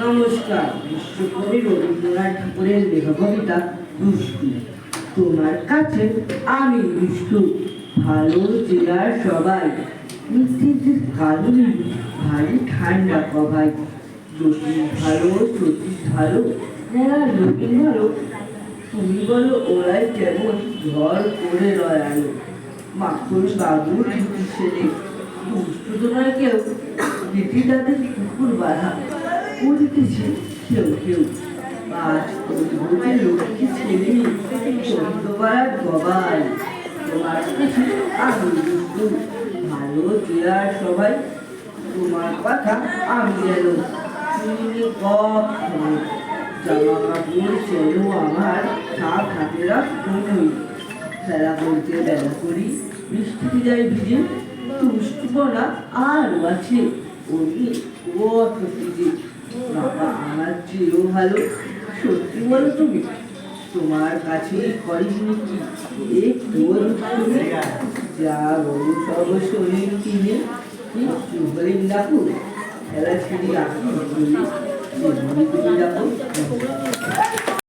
নমস্কার, বিশ্বকবি রবীন্দ্রনাথ ঠাকুরের লেখা কবিতা দুষ্টু তোমার কাছে আমি দুষ্টু, ভালো চেনার সবাই। মিস্ত্রিদের কারণে ভারী ঠান্ডা কভাই। জ্যোতিষ ভালো জ্যোতিষ ভালো যারা লোকে ভালো, তুমি বলো ওরাই কেমন ঘর করে রয় আলো মাখন বাবু ছুটি ছেলে, দুষ্টু তোমার কেউ দিদি তাদের কুকুর বাধা। করিতেছে কেউ কেউ পাঁচ বুঝে লক্ষ্মী ছেলে চন্দ্র পাড়ার গবাই তোমার কাছে আমি দুষ্টু ভালো চেয়ার সবাই তোমার কথা আমি যেন শুনিনি কপ জামা কাপড় চেন আমার সাত হাতে রাখই খেলা করতে বেলা করি বৃষ্টিতে যাই ভিজে তুষ্টপনা আরও আছে ওই কত ভিজে বাবা আমার চেয়েও ভালো। সত্যি বলো তুমি, তোমার কাছে করিনি কি? তুমি যা বলো সব শরীর কিনে। হলেন ডাকো খেলা ছেড়ে বলি। তুমি ডাকো